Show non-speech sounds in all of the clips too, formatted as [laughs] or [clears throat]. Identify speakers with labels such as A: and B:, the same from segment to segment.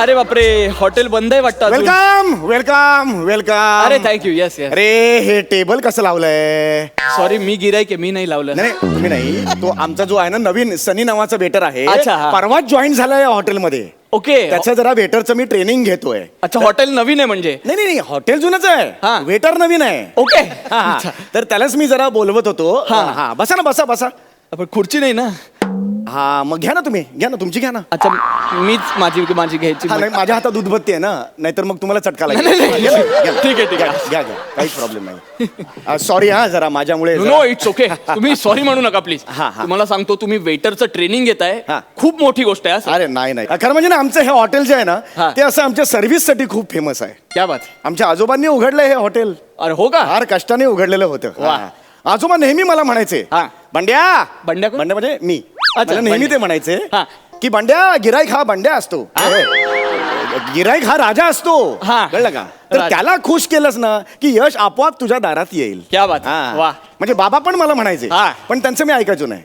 A: अरे बापरे हॉटेल बंद आहे वाटतं अजून.
B: Welcome welcome welcome.
A: अरे थँक्यू येस येस
B: अरे हे टेबल कसं लावलंय?
A: सॉरी मी गिरायक मी नाही लावलं.
B: नाही नाही, तुम्ही नाही. तो आमचा जो आहे ना नवीन सनी नावाचा वेटर आहे
A: अच्छा, हा.
B: परवाच जॉईन झालाय हॉटेलमध्ये
A: ओके
B: त्याचं जरा वेटरचं मी ट्रेनिंग घेतोय.
A: अच्छा हॉटेल नवीन आहे म्हणजे?
B: नाही नाही नाही हॉटेल जुनच
A: हा.
B: आहे वेटर नवीन आहे.
A: ओके
B: हा, हा. तर त्यालाच मी जरा बोलवत होतो.
A: हा.
B: हा बसा ना बसा बसा.
A: पण खुर्ची नाही ना?
B: हा मग घ्या ना तुम्ही घ्या ना तुमची घ्या ना
A: अच्छा मीच माझी माझी घ्यायची
B: हा नाही माझ्या हातात उदबत्ती आहे ना नाहीतर मग तुम्हाला चटका लागेल
A: नाही, नाही,
B: घ्या ना, घ्या ना.
A: ठीक आहे, ठीक आहे.
B: घ्या घ्या काहीच प्रॉब्लेम नाही सॉरी हा जरा माझ्यामुळे
A: नो
B: जरा-
A: इट्स ओके तुम्ही सॉरी म्हणू नका प्लीज
B: हा, हा.
A: तुम्हाला सांगतो तुम्ही वेटरचं ट्रेनिंग घेताय
B: हा.
A: खूप मोठी गोष्ट आहे हा,
B: अरे नाही नाही खरं म्हणजे ना आमचं हे हॉटेल जे आहे
A: हा.
B: ना ते असं आमच्या सर्व्हिससाठी खूप फेमस आहे
A: क्या बात.
B: आमच्या आजोबांनी उघडलं हे हॉटेल
A: अरे हो का
B: फार कष्टाने उघडलेलं होतं. हा. आजोबा नेहमी मला म्हणायचे
A: हा.
B: बंड्या
A: बंड्या कोण?
B: म्हणजे मी मला नेहमी. ते म्हणायचे
A: हा.
B: की बंड्या गिराईक हा बंड्या असतो गिराईक हा राजा असतो
A: हा.
B: कळलं का तर
A: राजा.
B: त्याला खुश केलंस ना की यश आपोआप तुझ्या दारात येईल
A: क्या बात है.
B: हा.
A: वा.
B: म्हणजे बाबा पण मला म्हणायचे
A: हा.
B: पण त्यांचं मी ऐकायचो नाही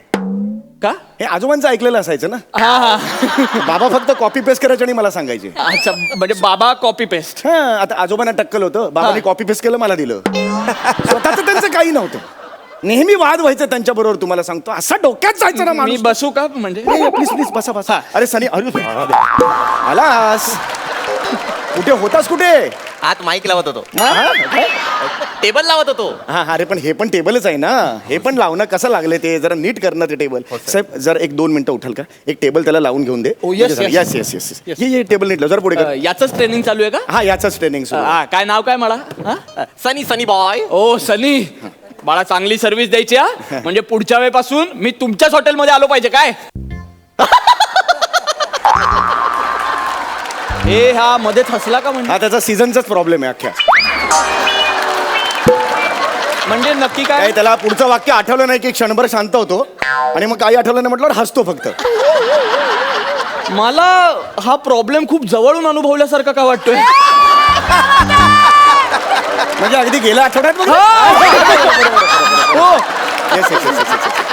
A: का
B: हे आजोबांचं ऐकलेलं असायचं ना
A: हा हा [laughs]
B: बाबा फक्त कॉपी पेस्ट करायचे आणि मला सांगायचे
A: अच्छा म्हणजे बाबा कॉपी पेस्ट
B: हा आता आजोबांना टक्कल होतं बाबांनी
A: हा.
B: कॉपी पेस्ट केलं मला दिलं [laughs] स्वतःच त्यांचं काही नव्हतं नेहमी वाद व्हायचं त्यांच्या बरोबर तुम्हाला सांगतो. असा डोक्यात जायचं ना
A: मी
B: माणूस.
A: बसू का? म्हणजे
B: प्लीज प्लीज बसा बसा. अरे सनी अरे आलास. कुठे होतास कुठे?
C: आत माईक लावत होतो.
B: हा? काय?
C: टेबल लावत होतो.
B: हा हा, अरे पण हे पण टेबलच आहे ना. हे पण लावणं कसं लागले ते? जरा नीट करणं ते टेबल साहेब जर एक दोन मिनिटं उठाल का? एक टेबल त्याला लावून घेऊन दे.
A: Oh, yes, yes.
B: Yes yes yes
A: Yes.
B: ये ये टेबल नीट लाव. जरा पुढे कर.
A: याच ट्रेनिंग चालू आहे का?
B: हा याचाच ट्रेनिंग
A: हा, काय नाव काय मला? हा?
C: सनी सनी बॉय
A: ओ सनी. बाळा चांगली सर्व्हिस द्यायची हा? [laughs] म्हणजे पुढच्या वेळेपासून मी तुमच्याच हॉटेलमध्ये आलो पाहिजे काय? [laughs] हे हा मध्येच हसला का म्हणजे
B: हा त्याचा सीझनचाच प्रॉब्लेम आहे अख्ख्या.
A: म्हणजे नक्की काय?
B: काय त्याला पुढचं वाक्य आठवलं नाही की क्षणभर शांत होतो आणि मग काही आठवलं नाही म्हटलं हसतो फक्त.
A: मला हा प्रॉब्लेम खूप जवळून अनुभवल्यासारखा का वाटतोय? [laughs]
B: म्हणजे अगदी गेल्या आठवड्यात.
A: हो.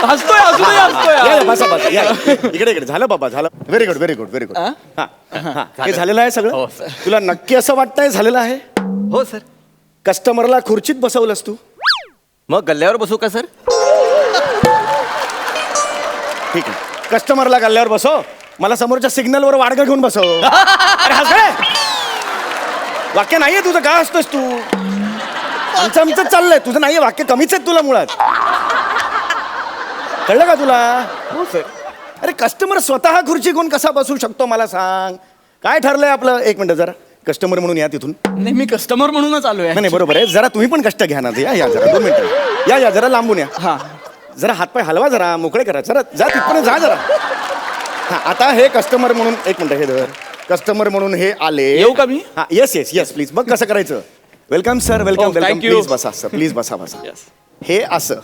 A: हसतोय हसतोय
B: या, बसा बसा. या इकडे इकडे. झालं बाबा झालं. Very good very good very good
A: हा?
B: हे झालेलं आहे
C: हो,
B: सगळं
C: sir.
B: तुला नक्की असं वाटतंय झालेलं आहे?
C: हो सर.
B: कस्टमरला खुर्चीत बसवलंस तू?
C: मग गल्ल्यावर बसू का सर?
B: ठीक आहे. कस्टमरला गल्ल्यावर बसव. मला समोरच्या सिग्नलवर वाडगा घेऊन बसव. [laughs] अरे हस काय? वाक्य नाहीये तुझं. काय असतोस तू? आमचं आमचं चाललंय. तुझं नाहीये वाक्य कमीच आहेत तुला मुळात. कळलं का तुला? हो सर अरे कस्टमर स्वतः खुर्ची घेऊन कसा बसू शकतो मला सांग. काय ठरलंय आपलं? एक मिनिट जरा. कस्टमर म्हणून या तिथून.
A: नाही मी कस्टमर म्हणूनच आलोय
B: नाही नाही, बरोबर आहे. जरा तुम्ही पण कष्ट घ्या ना या या जरा. दोन मिनिटं. या या जरा लांबून या.
A: हा.
B: जरा हातपाय हलवा जरा मोकळे करा. जरा जा तिथपर्यंत जा जरा. हा आता हे कस्टमर म्हणून एक मिनिट हे धर. कस्टमर म्हणून हे आले.
A: येऊ का मी?
B: हा येस येस येस प्लीज बघ कसं करायचं. Welcome sir welcome
A: Oh,
B: welcome
A: thank you.
B: Please बसा सर प्लीज बसा बसा. [laughs]
A: Yes.
B: हे असं.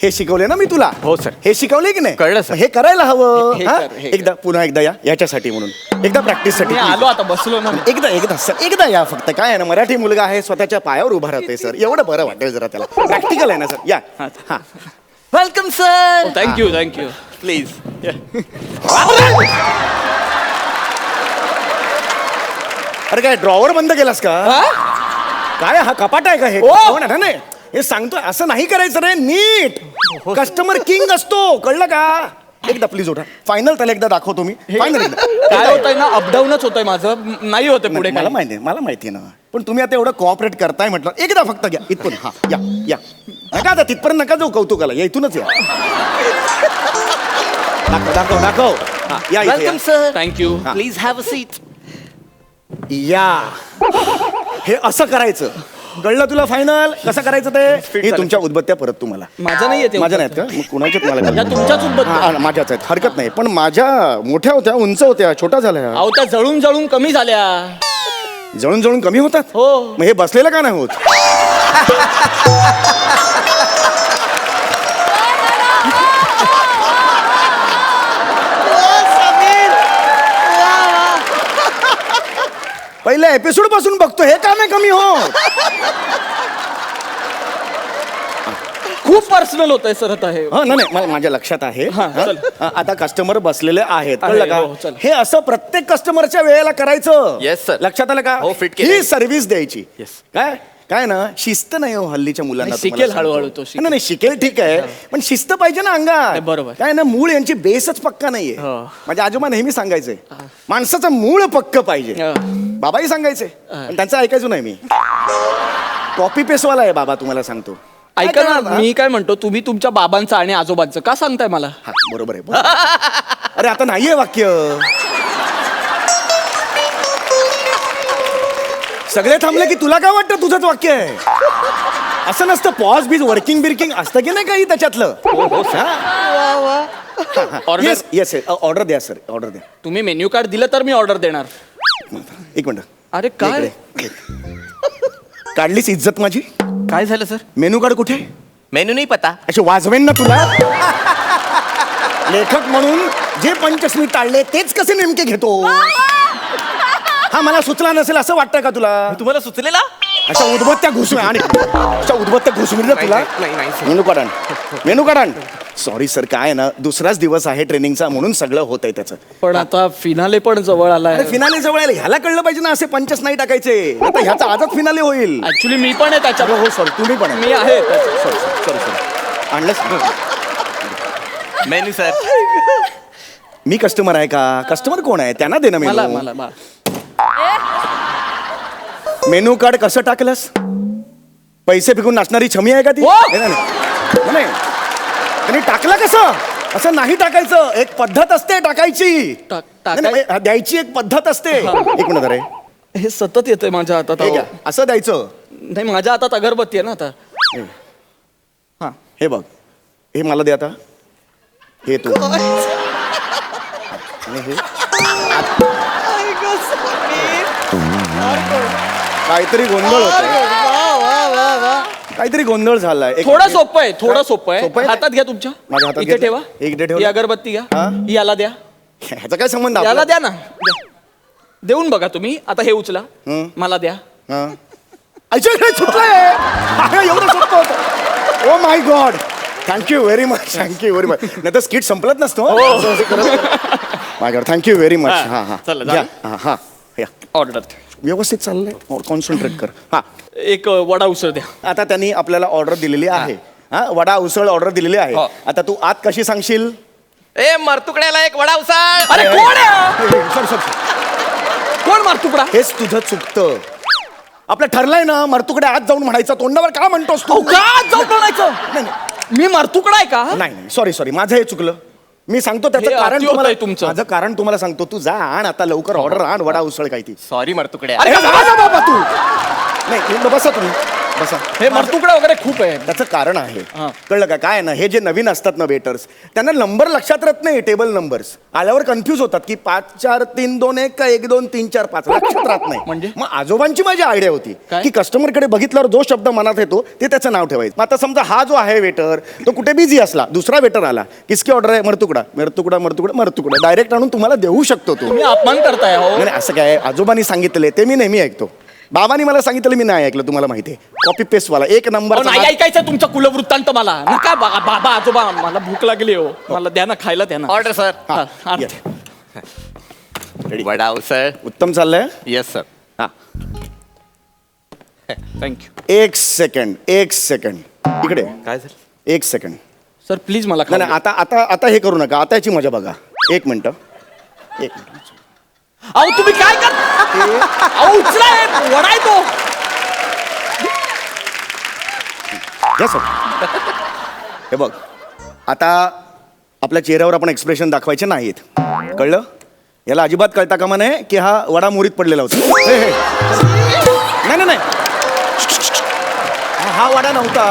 B: हे शिकवले ना मी तुला?
C: हो, sir.
B: हे शिकवले की नाही?
C: कळलं, sir.
B: हे करायला हवं.
A: हे
B: हा?
A: कर, हे
B: एकदा पुन्हा एकदा या याच्यासाठी म्हणून. एकदा प्रॅक्टिससाठी
A: मी. आलो आता बसलो ना
B: एकदा एकदा सर एकदा या फक्त. काय आहे ना मराठी मुलगा आहे स्वतःच्या पायावर उभा राहतोय सर एवढं बरं वाटेल जरा त्याला. प्रॅक्टिकल आहे ना सर या. हा.
C: Welcome sir
A: thank you thank you
C: please
B: अरे काय ड्रॉवर बंद केलास का? काय हा कपाट आहे का हे? ना नाही हे सांगतोय असं नाही करायचं रे नीट. कस्टमर किंग असतो कळलं का? एकदा प्लीज उठा. फायनल त्याला एकदा दाखवतो मी. फायनल [laughs]
A: काय होतंय ना अपडाऊनच होतंय माझं. नाही होते पुढे
B: मला माहिती आहे मला माहिती आहे ना. पण तुम्ही आता एवढं कॉपरेट करताय म्हटलं एकदा फक्त घ्या इथपर्यंत हा या या. नका आता तिथपर्यंत नका जाऊ कौतुकाला. या इथूनच या. दाखव दाखव दाखव. हा, या इथे या.
C: Welcome sir
A: thank you
C: please have a seat
B: या. हे असं करायचं. कळलं तुला फायनल कसं करायचं ते? हे. तुमच्या उदबत्त्या परत तुम्हाला.
A: माझ्या नाही येते
B: माझ्या नाहीत का? मग कुणाच्या तुम्हाला
A: या? तुमच्याच उदबत्त्या.
B: हा, हा, माझ्याच आहेत. हरकत नाही. पण माझ्या मोठ्या होत्या उंच होत्या छोट्या झाल्या.
A: अहो त्या जळून जळून कमी झाल्या.
B: जळून जळून कमी होतात?
A: हो.
B: मग हे बसलेलं का नाही होत? [laughs] एपिसोडपासून बघतो हे का नाही कमी हो
A: खूप पर्सनल होत आहे सर आता हे
B: हा नाही नाही, मला माझ्या लक्षात आहे
A: हा,
B: हा?
A: चल.
B: हा, आता कस्टमर बसलेले आहेत
A: आहे,
B: कळलं
A: हो,
B: का
A: चल.
B: हे असं प्रत्येक कस्टमरच्या वेळेला करायचं
C: Yes, sir.
B: लक्षात आलं का
C: हो, fit केलंय.
B: ही सर्व्हिस द्यायची
C: Yes.
B: काय काय ना शिस्त नाही हो हल्लीच्या मुलांना
A: नाही,
B: तुम्हाला
A: शिकेल हळूहळू. तो, शिकेल.
B: नाही नाही, शिकेल ठीक आहे पण शिस्त पाहिजे ना अंगात
A: नाही, बरोबर.
B: काय ना मूळ यांची बेसच पक्का नाहीये
A: हो.
B: माझे आजोबा नेहमी सांगायचे माणसाचं मूळ पक्क पाहिजे
A: हा.
B: बाबाही सांगायचे पण त्यांचं ऐकायचो नाही मी कॉपी पेस्टवाला आहे बाबा तुम्हाला सांगतो
A: ऐका
B: काय
A: ना
B: करणार,
A: मी काय म्हणतो तुम्ही तुमच्या बाबांचं आणि आजोबांचं का सांगताय मला
B: हा बरोबर आहे बरोबर. अरे आता नाहीये वाक्य सगळे थांबले की तुला काय वाटतं? तुझंच वाक्य आहे. असं नसतं. पॉज बीज वर्किंग बिर्किंग असतं की नाही काही त्याच्यातलं?
A: ऑर्डर
B: येस येस ऑर्डर द्या सर ऑर्डर द्या.
A: तुम्ही मेन्यू कार्ड दिलं तर मी ऑर्डर देणार.
B: एक मिनिट.
A: अरे काय
B: इकडे. काढलीस इज्जत माझी?
C: काय झालं सर
B: मेनू कार्ड कुठे?
C: मेनू नाही पता.
B: असे वाजवेन ना तुला? लेखक म्हणून जे पंचस्मी टाळले तेच कसे नेमके घेतो? हा मला सुचला नसेल असं वाटतं का तुला?
C: तुम्हाला सुचलेला?
B: अशा उद्बत्त्या घुसू [laughs] आणि अशा उद्बत्त्या घुसविल्या तुला. मेनू कार्ड आण मेनू कार्ड आण सॉरी सर काय आहे ना दुसराच दिवस आहे ट्रेनिंगचा म्हणून सगळं होत आहे त्याचं.
A: पण आता फिनाले पण जवळ आलाय.
B: फिनाले जवळ आले. ह्याला कळलं पाहिजे ना असे पंचस नाही टाकायचे. आता ह्याचा आजच फिनाले होईल.
A: ऍक्च्युली मी पण आहे त्याच्या
B: हो सॉरी तुम्ही पण
A: मी आहे त्याच्यात.
B: सॉरी सॉरी सॉरी आणलंच
C: मेनू सर
B: मी कस्टमर आहे का? कस्टमर कोण आहे? त्यांना दे ना
A: मला.
B: मेनू कार्ड कसं टाकलंस? पैसे फेकून नाचणारी छमी आहे का ती?
A: हो!
B: नाही, नाही, नाही. नाही. त्यांनी टाकलं कसं? असं नाही टाकायचं. एक पद्धत असते टाकायची.
A: टाक-
B: नाही, नाही,
A: टाकाय-
B: द्यायची एक पद्धत असते. एक मिनिट अरे.
A: हे सतत येतंय माझ्या हातात
B: हे
A: अहो.
B: घ्या. असं द्यायचं.
A: नाही माझ्या हातात अगरबत्ती आहे ना आता. हा.
B: हे. बघ. हे मला दे आता. हे तू. आणि हे. काहीतरी गोंधळ होत काहीतरी गोंधळ झालाय. एक-
A: थोडं सोपं आहे थोडं सोपं
B: सोपं
A: आहे?
B: आहे?
A: हातात घ्या तुमच्या.
B: हातात
A: इथे
B: घेतलं?
A: ठेवा.
B: एक इथे ठेवलं.
A: ही अगरबत्ती घ्या
B: हा?
A: याला द्या.
B: ह्याचा काय संबंध
A: याला? द्या ना. द्या. देऊन बघा तुम्ही. आता हे उचला. मला द्या.
B: हा. सुटलंय. एवढं सोपं होतं. ओ my god thank you very much thank you very much नाही तर स्किट संपलत नसतो my god thank you very much
A: हा,
B: हा हा.
A: चला, झालं?
B: हा हा. या.
A: ऑर्डर
B: व्यवस्थित चाललंय. कॉन्सन्ट्रेट [clears throat] कर. हा.
A: एक वडा उसळ द्या.
B: आता त्यांनी आपल्याला ऑर्डर दिलेली आहे. हा वडा उसळ ऑर्डर दिलेली आहे.
A: हो.
B: आता तू आत कशी सांगशील?
C: ए मरतुकड्याला एक वडा उसाळ.
A: अरे कोण आहे? हा?
B: सॉरी सॉरी
A: कोण मार तुकडा
B: हेच तुझं चुकतं. आपलं ठरलंय ना मरतुकडे आत जाऊन म्हणायचं तोंडावर का म्हणतोस तू?
A: अहो, का जाऊन म्हणायचं?
B: नाही, नाही.
A: मी मारतुकडा आहे का?
B: नाही नाही. सॉरी सॉरी माझं हे चुकलं. मी सांगतो त्याचं
A: हे
B: कारण
A: अति
B: तुम्हाला
A: होतंय तुमचं.
B: माझं कारण तुम्हाला सांगतो. तू जा आण आता लवकर ऑर्डर आण वडा उसळ काय ती.
C: सॉरी मरतुकड्या
B: अरे जा बाबा तू. नाही तुम्ही बसा तुम्ही. बसा.
A: हे मरतुकडा वगैरे खूप आहे.
B: त्याचं कारण आहे.
A: हा.
B: कळलं का? काय ना हे जे नवीन असतात ना वेटर्स त्यांना नंबर लक्षात राहत नाही टेबल नंबर्स. आल्यावर कन्फ्यूज होतात की पाच चार तीन दोन एक का एक दोन तीन चार पाच. लक्षात राहत नाही.
A: म्हणजे?
B: मग आजोबांची माझी आयडिया होती
A: काय?
B: की कस्टमरकडे बघितल्यावर जो शब्द मनात येतो ते त्याचं नाव ठेवायचं. मग आता समजा हा जो आहे वेटर तो कुठे बिझी असला दुसरा वेटर आला किसकी ऑर्डर आहे? मरतुकडा. मरतुकडा मरतुकडा मरतुकडा. डायरेक्ट आणून तुम्हाला देऊ शकतो तो.
A: तुम्ही अपमान करताय हो.
B: नाही नाही, असं काय आजोबांनी सांगितले ते मी नेहमी ऐकतो. बाबांनी मला सांगितलं मी नाही ऐकलं तुम्हाला माहिती आहे. कॉपी पेस्ट वाला एक नंबर
A: नाही ऐकायचं तुमचं कुलवृत्तांत मला. नका बा- बाबा आजोबा मला भूक लागली हो. मला द्या ना खायला द्या ना.
C: ऑर्डर सर
A: हा,
B: हा,
A: अर्ध.
B: या. Ready.
C: वडा उसळ
B: उत्तम चाललंय?
C: येस सर
B: हा.
A: थँक्यू
B: एक सेकंड एक सेकंड इकडे.
C: काय झालं
B: एक सेकंड
A: सर प्लीज मला
B: नाही. आता आता आता हे करू नका आता याची मजा बघा. एक मिनिट. एक मिनिट.
A: अहो तुम्ही काय कर अहो उचला हे, वडा आहे तो
B: हे बघ आता आपल्या चेहऱ्यावर आपण एक्सप्रेशन दाखवायचे नाहीत. कळलं? याला अजिबात कळता कामा नये की हा वडा मोरीत पडलेला होता. हे, हे. नाही नाही नाही. हा- वडा नव्हता.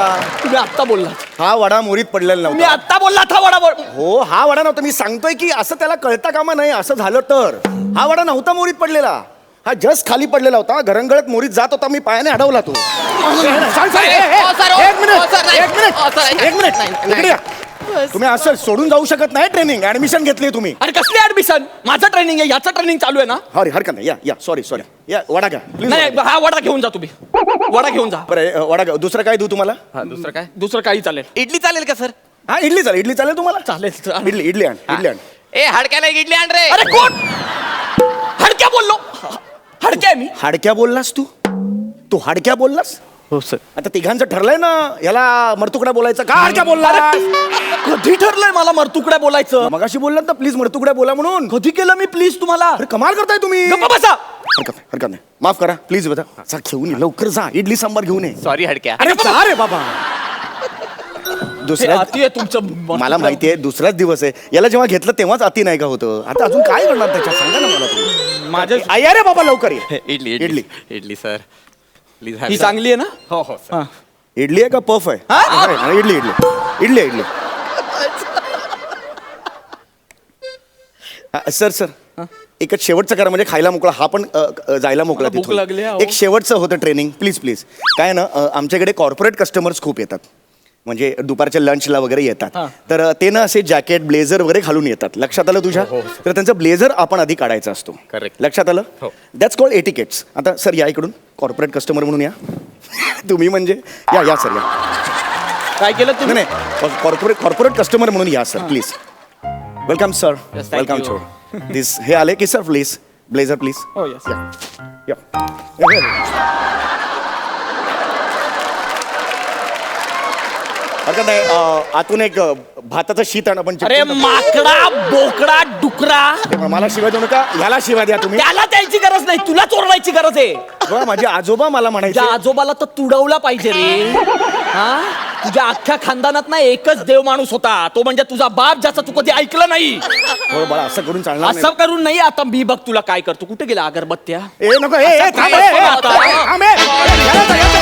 A: तुम्ही आत्ता बोललात.
B: हा वडा मोरीत पडलेला
A: तुम्ही
B: नव्हता
A: आत्ता बोललात हा वडा बोल
B: हो हा वडा नव्हता. मी सांगतोय की असं त्याला कळता कामा नाही असं झालं तर. हा वडा नव्हता मोरीत पडलेला. हा जस्ट खाली पडलेला होता घरंगळत मोरीत जात होता मी पायाने अडवला तो. सांग, सांग, ए, ए,
C: हो, सर, हो.
B: एक मिनिट
C: हो, सर, नाही.
B: एक मिनिट
C: हो, सर,
B: एक मिनिट.
C: नाही, नाही.
B: इकडे या. तुम्ही असं सोडून जाऊ शकत नाही ट्रेनिंग ऍडमिशन घेतली तुम्ही.
A: अरे कसली ऍडमिशन? माझं ट्रेनिंग आहे याचं ट्रेनिंग चालू आहे ना?
B: अरे हरकत नाही. या या सॉरी सॉरी या वडा घ्या. प्लीज
A: नाही हा वडा घेऊन जा तुम्ही. वडा घेऊन जा.
B: बरं अ, वडा घ्या. दुसरं काय देऊ तुम्हाला?
C: हा दुसरं काय?
A: दुसरं काही चालेल.
C: इडली चालेल का सर?
B: हा इडली चालेल. इडली चालेल तुम्हाला?
A: चालेल.
B: इडली इडली आण इडली आण.
C: ए हडक्याला एक इडली आण रे.
A: अरे कोण? हडक्या बोललो. हडक्या मी.
B: हाडक्या बोललास तू? तू हाडक्या बोललास?
A: हो सर.
B: आता तिघांचं ठरलंय ना याला मरतुकडा बोलायचं. का हाडक्या बोलला
A: कधी ठरलंय मला मरतुकड्या बोलायचं?
B: मगाशी बोललात ना प्लीज मरतुकड्या बोला म्हणून.
A: कधी केलं मी प्लीज तुम्हाला?
B: अरे कमाल करताय तुम्ही.
A: गप्पा बसा.
B: हरकत नाही हरकत नाही. माफ करा प्लीज जा घेऊन ये. लवकर जा. इडली सांबार घेऊन ये.
C: सॉरी हडक्या.
B: अरे जा रे बाबा. दुसऱ्या
A: अति आहे तुमचं.
B: मला माहिती आहे दुसराच दिवस आहे. याला जेव्हा घेतलं तेव्हाच अति नाही का होतं? आता अजून काय करणार त्याच्यात? सांगा ना मला तुम्ही.
A: माझ्या
B: या रे बाबा लवकर ये.
C: इडली
B: इडली.
C: इडली. सर. प्लीज
A: ही चांगली आहे ना?
C: हो हो सर.
B: इडली आहे का पफ आहे?
A: हा?
B: इडली इडली. इडली आहे, इडली. Sir sir. एकच शेवटचं करा म्हणजे खायला मोकळा. हा पण जायला मोकळा तिथून. एक शेवटचं होतं ट्रेनिंग प्लीज प्लीज काय ना आमच्याकडे कॉर्पोरेट कस्टमर्स खूप येतात. म्हणजे दुपारच्या लंचला वगैरे येतात.
A: हा.
B: तर ते ना असे जॅकेट ब्लेझर वगैरे घालून येतात. लक्षात आलं तुझ्या? तर त्यांचं ब्लेझर आपण आधी काढायचा असतो. लक्षात आलं?
C: हो.
B: दॅट्स कॉल्ड एटिकेट्स आता सर या इकडून. कॉर्पोरेट कस्टमर म्हणून या. [laughs] तुम्ही म्हणजे या या सर या.
A: काय केलं
B: नाही
A: तुम्ही?
B: नाही कॉर्पोरेट कॉर्पोरेट कस्टमर म्हणून या sir please welcome sir welcome. Sir this हे आले की सर प्लीज ब्लेझर प्लीज
A: हो
B: या हरकत नाही अं, आतून एक अं, भाताचं शीत आण आपण
A: अरे
B: चिपकून.
A: माकडा बोकडा डुकरा.
B: मला शिवाय देऊ नका ह्याला शिवाय द्या तुम्ही.
A: त्याला द्यायची गरज नाही तुला चोरवायची गरज आहे.
B: बघा, माझे आजोबा मला म्हणायचे.
A: तुझ्या आजोबाला तर तुडवला पाहिजे रे. हा? तुझ्या अख्ख्या खानदानात ना एकच देव माणूस होता. तो म्हणजे तुझा बाप ज्याचं तू कधी ऐकलं नाही.
B: हो असं करून चालणार
A: असं
B: नाही.
A: करून नाही आता मी बघ तुला काय करतो. कुठे गेला अगरबत्त्या?
B: ए नको ए, ए थांब ए, ए,
A: आता.
B: थांब, ए. याला जा,